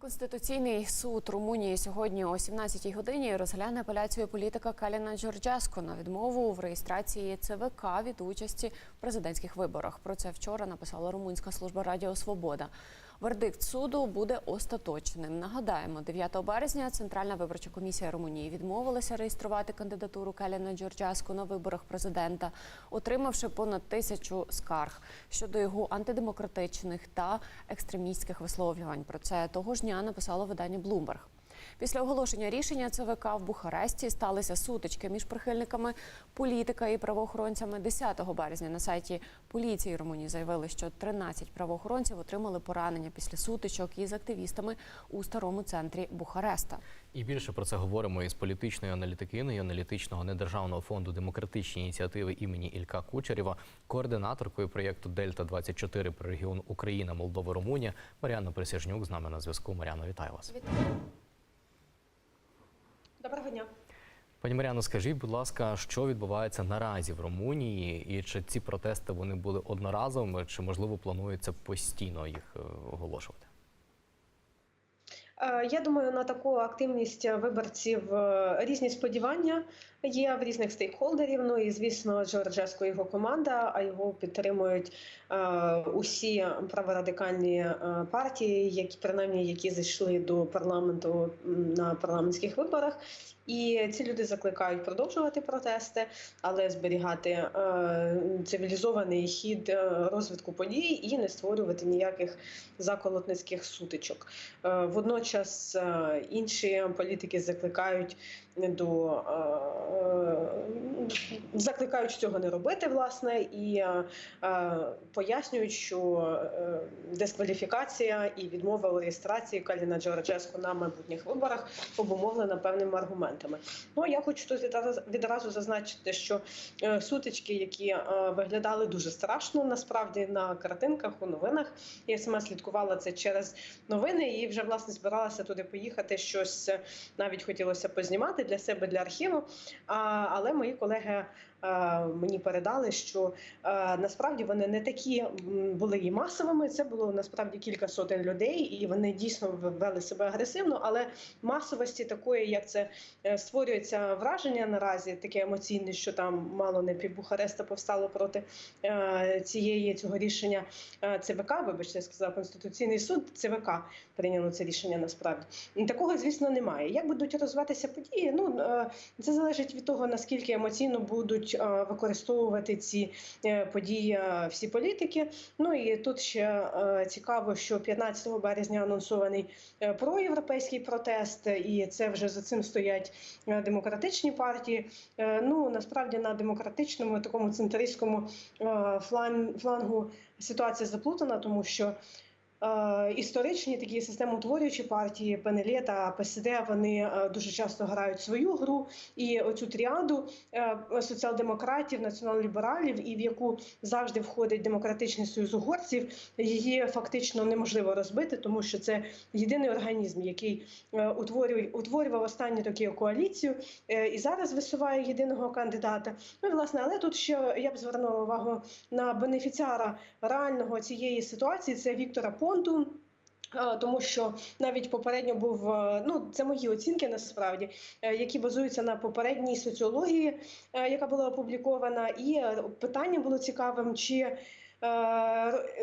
Конституційний суд Румунії сьогодні о 17-й годині розгляне апеляцію політика Каліна Джорджеско на відмову в реєстрації ЦВК від участі в президентських виборах. Про це вчора написала румунська служба Радіо Свобода. Вердикт суду буде остаточним. Нагадаємо, 9 березня Центральна виборча комісія Румунії відмовилася реєструвати кандидатуру Келіна Джорджаску на виборах президента, отримавши понад тисячу скарг щодо його антидемократичних та екстремістських висловлювань. Про це того ж дня написало видання Bloomberg. Після оголошення рішення ЦВК в Бухаресті сталися сутички між прихильниками політика і правоохоронцями. 10 березня на сайті поліції Румунії заявили, що 13 правоохоронців отримали поранення після сутичок із активістами у старому центрі Бухареста. І більше про це говоримо із політичною аналітикиною аналітичного недержавного фонду демократичні ініціативи імені Ілька Кучерєва, координаторкою проєкту Дельта 24 про регіон Україна, Молдова, Румунія Мар'яна Присяжнюк з нами на зв'язку. Мар'яно, вітаю вас. Доброго дня. Пані Маріано, скажіть, будь ласка, що відбувається наразі в Румунії, і чи ці протести вони були одноразовими, чи можливо планується постійно їх е, оголошувати? Е, Я думаю, на таку активність виборців е, різні сподівання є в різних стейкхолдерів. Ну і звісно, Джорджеско його команда, а його підтримують е, усі праворадикальні партії, які принаймні які зайшли до парламенту на парламентських виборах. І ці люди закликають продовжувати протести, але зберігати цивілізований хід розвитку подій і не створювати ніяких заколотницьких сутичок. Е, водночас е, інші політики закликають до е, закликають цього не робити, власне, і е, е, пояснюють, що е, дискваліфікація і відмова у реєстрації Каліна Джорджеско на майбутніх виборах обумовлена певними аргументами. Ну я хочу тут відразу, зазначити, що е, сутички, які е, виглядали дуже страшно, насправді на картинках у новинах. Я сама слідкувала це через новини і вже власне збиралася туди поїхати. Щось е, навіть хотілося познімати для себе для архіву. А, але мої колеги мені передали, що е, насправді вони не такі були і масовими. Це було насправді кілька сотень людей, і вони дійсно вели себе агресивно, але масовості такої, як це е, створюється враження наразі, таке емоційне, що там мало не пів Бухареста повстало проти е, цієї цього рішення е, ЦВК. Вибачте, я сказала Конституційний суд. ЦВК прийняло це рішення насправді. Такого, звісно, немає. Як будуть розвиватися події? Ну е, це залежить від того наскільки емоційно будуть е, використовувати ці е, події е, всі політики. Ну і тут ще цікаво, що 15 березня анонсований проєвропейський протест, і це вже за цим стоять демократичні партії. Ну насправді на демократичному такому центристському флангу ситуація заплутана, тому що. Е, Історичні такі системотворюючі партії ПНЛ та ПСД вони е, дуже часто грають свою гру, і оцю тріаду е, соціал-демократів, націонал-лібералів, і в яку завжди входить демократичний союз угорців, її фактично неможливо розбити, тому що це єдиний організм, який утворює утворював останні роки коаліцію і зараз висуває єдиного кандидата. Ну власне, але тут ще я б звернула увагу на бенефіціара реального цієї ситуації. Це Віктора Понту. Е, Тому що навіть попередньо був е, ну це мої оцінки насправді, е, які базуються на попередній соціології, яка була опублікована, і питання було цікавим, чи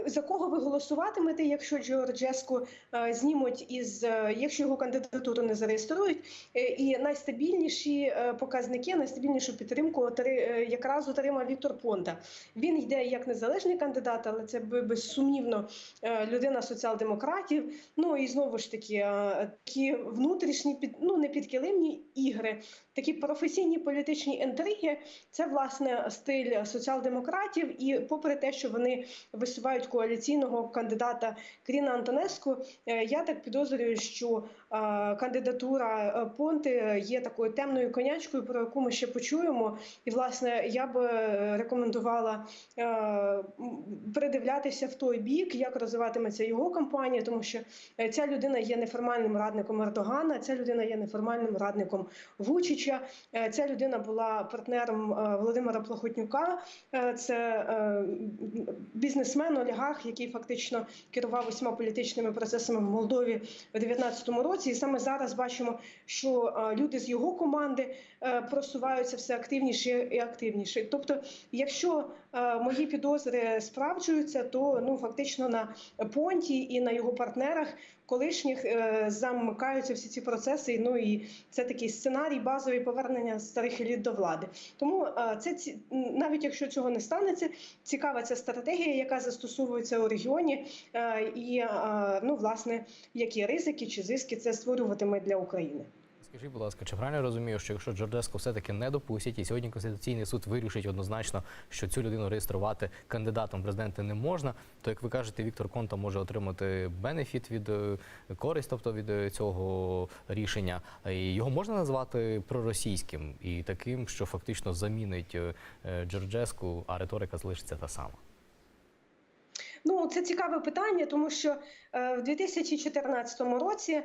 за кого ви голосуватимете, якщо Джорджеску е, знімуть із е, якщо його кандидатуру не зареєструють, Е, і найстабільніші е, показники, найстабільнішу підтримку е, якраз отримав Віктор Понта. Він йде як незалежний кандидат, але це безсумнівно е, людина соціал-демократів. Ну і знову ж таки, е, такі внутрішні під ну не підкилимні ігри, такі професійні політичні інтриги. Це власне стиль соціал-демократів. І попри те, що вони висувають коаліційного кандидата Кріна Антонеску, е, я так підозрюю, що кандидатура е, Понти є такою темною конячкою, про яку ми ще почуємо. І власне я би е, рекомендувала е, придивлятися в той бік, як розвиватиметься його кампанія, тому що е, ця людина є неформальним радником Ердогана, ця людина є неформальним радником Вучича. е, Ця людина була партнером е, Володимира Плохотнюка. Е, Це е, бізнесмен, олігарх, який фактично керував усіма політичними процесами в Молдові у 2019 році. І саме зараз бачимо, що е, люди з його команди е, просуваються все активніше і активніше. Тобто, якщо е, мої підозри справджуються, то ну фактично на понті і на його партнерах колишніх е, замикаються всі ці процеси. Ну і це такий сценарій базовий повернення старих еліт до влади. Тому е, це ці навіть якщо цього не станеться, цікава ця стратегія, яка застосовується у регіоні, е, і ну власне які ризики чи зиски це створюватиме для України. Скажіть, будь ласка, чи правильно розумію, що якщо Джорджеско все-таки не допустять, і сьогодні Конституційний суд вирішить однозначно, що цю людину реєструвати кандидатом в президенти не можна, то як ви кажете, Віктор Конта може отримати бенефіт від е, користь, тобто від е, цього рішення, його можна назвати проросійським і таким, що фактично замінить е, Джорджеску, а риторика залишиться та сама. Ну, це цікаве питання, тому що е, в 2014 році е,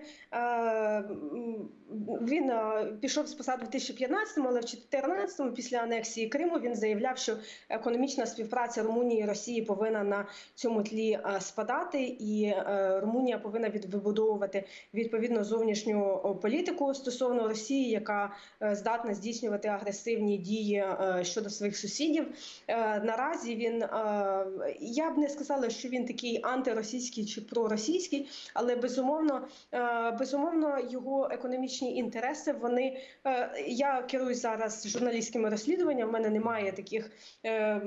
він е, пішов з посади в 2015, але в 2014, після анексії Криму, він заявляв, що економічна співпраця Румунії і Росії повинна на цьому тлі спадати, і Румунія повинна відбудовувати відповідно зовнішню політику стосовно Росії, яка здатна здійснювати агресивні дії щодо своїх сусідів. Наразі він я б не сказала, що він такий антиросійський чи проросійський, але безумовно, е, безумовно, його економічні інтереси. Вони е, я керуюсь зараз журналістськими розслідуваннями. в мене немає таких е,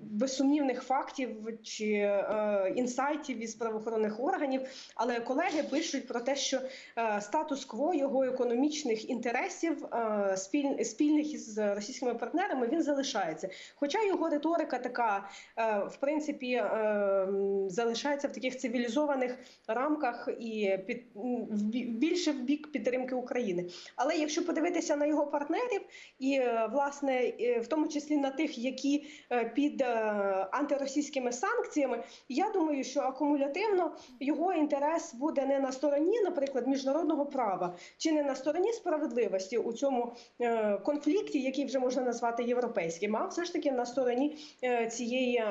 безсумнівних фактів чи інсайтів із правоохоронних органів. Але колеги пишуть про те, що статус-кво його економічних інтересів спільних із російськими партнерами він залишається. Хоча його риторика така, в принципі, залишається в таких цивілізованих рамках і під більше в бік підтримки України. Але якщо подивитися на його партнерів, і е, власне в тому числі на тих, які е, під е, антиросійськими санкціями, я думаю, що акумулятивно його інтерес буде не на стороні, наприклад, міжнародного права чи не на стороні справедливості у цьому конфлікті, який вже можна назвати європейським, а все ж таки на стороні цієї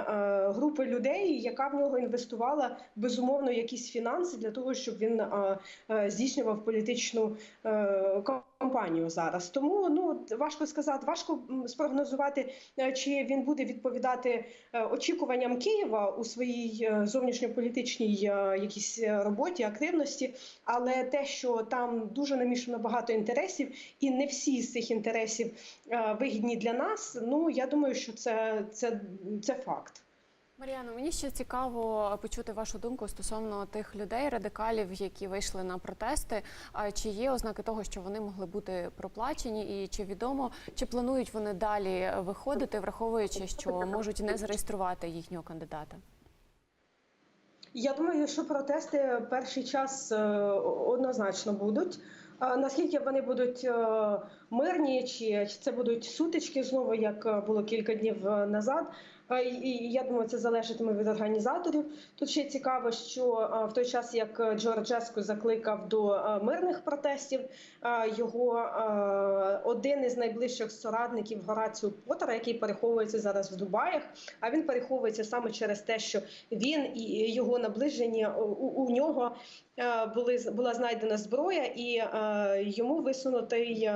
групи людей, яка в нього інвестувала безумовно якісь фінанси для того, щоб він здійснював політичну е, кампанію зараз. Тому ну важко сказати, важко спрогнозувати, е, чи він буде відповідати е, очікуванням Києва у своїй зовнішньополітичній якійсь роботі, активності. Але те, що там дуже намішано багато інтересів, і не всі з цих інтересів вигідні для нас. Ну я думаю, що це, це, це факт. Мар'яно, мені ще цікаво почути вашу думку стосовно тих людей, радикалів, які вийшли на протести. А чи є ознаки того, що вони могли бути проплачені, і чи відомо, чи планують вони далі виходити, враховуючи, що можуть не зареєструвати їхнього кандидата? Я думаю, що протести перший час е, однозначно будуть. Наскільки вони будуть е, мирні, чи, це будуть сутички знову, як е, було кілька днів е, назад? Е, І я думаю, це залежатиме від організаторів. Тут ще цікаво, що е, в той час, як Джорджеску закликав до е, мирних протестів, е, його е, один із найближчих соратників Гораціо Поттера, який переховується зараз в Дубаях, а він переховується саме через те, що він і його наближені у, у нього е, були була знайдена зброя, і е, йому висунутий е,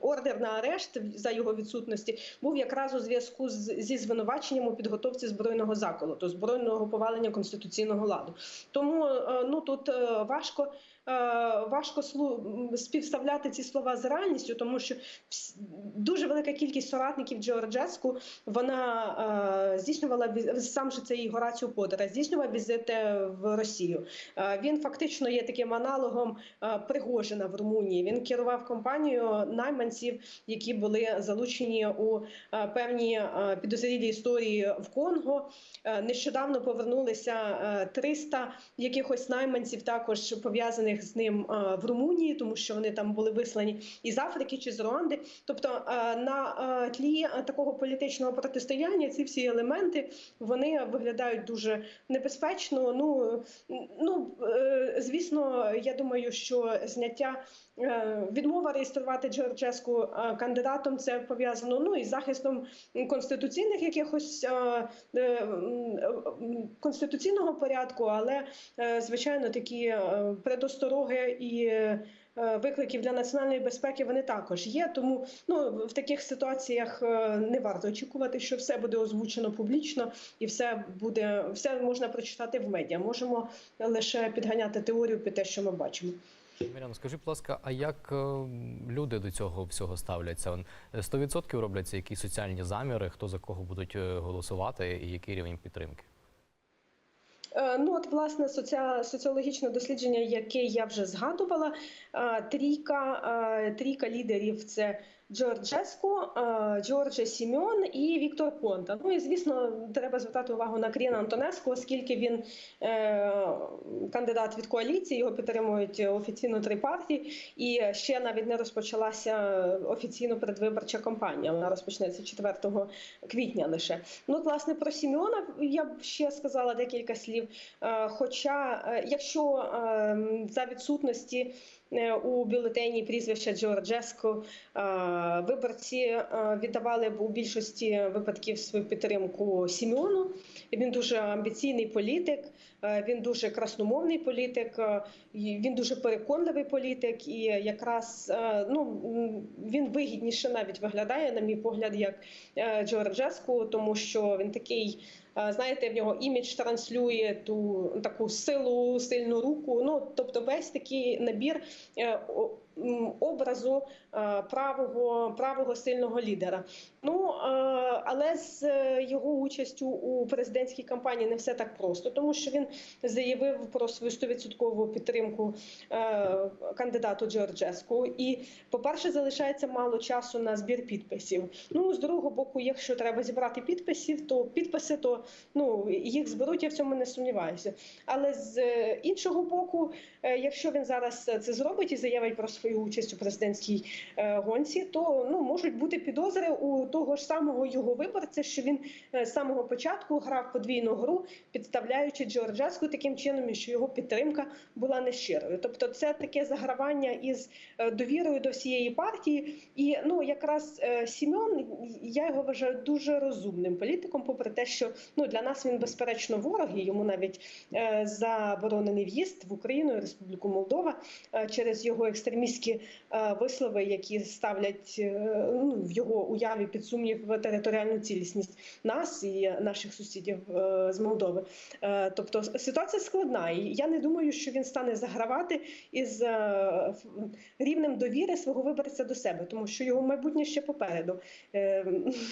ордер на арешт за його відсутності був якраз у зв'язку з зі звинуваченням у підготовці збройного заколоту, збройного повалення конституційного ладу. Тому е, ну тут е, важко. Е, Важко співставляти ці слова з реальністю, тому що дуже велика кількість соратників Джорджеску вона е, здійснювала сам же цей Гораціо Поттера, здійснював візити в Росію. Е, Він фактично є таким аналогом Пригожина в Румунії. Він керував компанією найманців, які були залучені у певні підозрілі історії в Конго. Нещодавно повернулися е, 300 якихось найманців, також пов'язаних з ним е, в Румунії, тому що вони там були вислані із Африки чи з Руанди. Тобто е, на е, тлі такого політичного протистояння ці всі елементи вони виглядають дуже небезпечно. Ну ну звісно, я думаю, що зняття відмова реєструвати Джорджеску кандидатом це пов'язано ну із захистом конституційних якихось конституційного порядку, але звичайно такі е, предостороги і. е, Викликів для національної безпеки вони також є. Тому ну в таких ситуаціях е, не варто очікувати, що все буде озвучено публічно і все буде все можна прочитати в медіа. Можемо лише підганяти теорію під те, що ми бачимо. Міряно, скажи, будь ласка, а як е, люди до цього всього ставляться? Он, е, 100% робляться якісь соціальні заміри, хто за кого будуть голосувати і який рівень підтримки? Е, Ну, от, власне, соціологічне дослідження, яке я вже згадувала, е, трійка, е, трійка лідерів це Джорджеску, е, Джордже Сімеон і Віктор Понта. Ну і звісно, треба звертати увагу на Кріна Антонеску, оскільки він е, кандидат від коаліції, його підтримують офіційно три партії, і ще навіть не розпочалася офіційно передвиборча кампанія. Вона розпочнеться 4 квітня лише. Ну, от, власне, про Сімеона я б ще сказала декілька слів. Е, Хоча, якщо е, за відсутності у бюлетені прізвища Джорджеско е, виборці е, віддавали у більшості випадків свою підтримку Сімеону. Він дуже амбіційний політик, е, він дуже красномовний політик, е, він дуже переконливий політик, і якраз ну він вигідніше навіть виглядає, на мій погляд, як Джорджеску, тому що він такий. Знаєте, в нього імідж транслює ту таку силу, сильну руку. Ну тобто, весь такий набір образу е, правого правого сильного лідера. Ну е, але з е, його участю у президентській кампанії не все так просто, тому що він заявив про свою стовідсоткову підтримку кандидату Джорджеску. І, по-перше, залишається мало часу на збір підписів. Ну з другого боку, якщо треба зібрати підписів, то підписи, то ну їх зберуть, я в цьому не сумніваюся. Але з іншого боку, якщо він зараз це зробить і заявить про свою участь у президентській е, гонці, то ну можуть бути підозри у того ж самого його виборця, що він е, з самого початку грав подвійну гру, підставляючи Джорджеску таким чином, що його підтримка була нещирою. Тобто, це таке загравання із е, довірою до всієї партії. І ну якраз Сімеон, я його вважаю дуже розумним політиком, попри те, що ну для нас він безперечно ворог, і йому навіть заборонений в'їзд в Україну Республіку Молдова через його екстремістські е, вислови, які ставлять е, ну, в його уяві під сумнів територіальну цілісність нас і наших сусідів е, з Молдови. Тобто ситуація складна, і я не думаю, що він стане загравати із рівнем довіри свого виборця до себе, тому що його майбутнє ще попереду.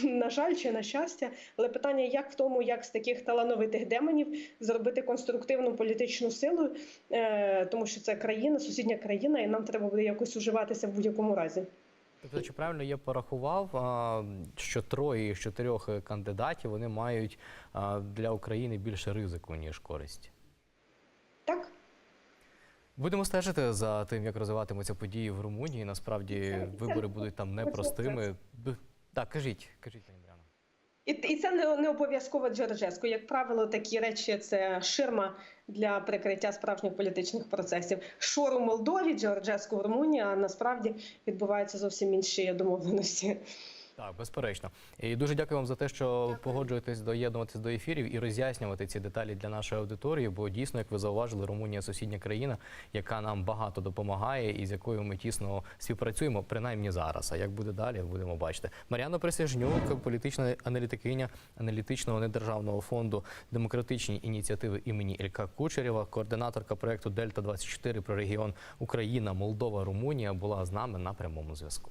На жаль, чи на щастя, але питання як в тому, як з таких талановитих демонів зробити конструктивну політичну силу, тому що це країна, сусідня країна, і нам треба буде якось уживатися в будь-якому разі. Тобто, чи правильно я порахував, що троє із чотирьох кандидатів вони мають для України більше ризику, ніж користь? Так. Будемо стежити за тим, як розвиватимуться події в Румунії. Насправді вибори будуть там непростими. Так, кажіть, кажіть, пані. І, і це не, не обов'язково Джорджеску. Як правило, такі речі це ширма для прикриття справжніх політичних процесів. Шор у Молдові, Джорджеско в Румунії, а насправді відбуваються зовсім інші домовленості. Так, безперечно. І дуже дякую вам за те, що погоджуєтесь доєднуватись до ефірів і роз'яснювати ці деталі для нашої аудиторії. Бо дійсно, як ви зауважили, Румунія сусідня країна, яка нам багато допомагає і з якою ми тісно співпрацюємо, принаймні зараз. А як буде далі, будемо бачити. Мар'яна Присяжнюк, політична аналітикиня аналітичного недержавного фонду демократичні ініціативи імені Ілька Кучерєва, координаторка проекту Дельта 24 про регіон Україна, Молдова, Румунія, була з нами на прямому зв'язку.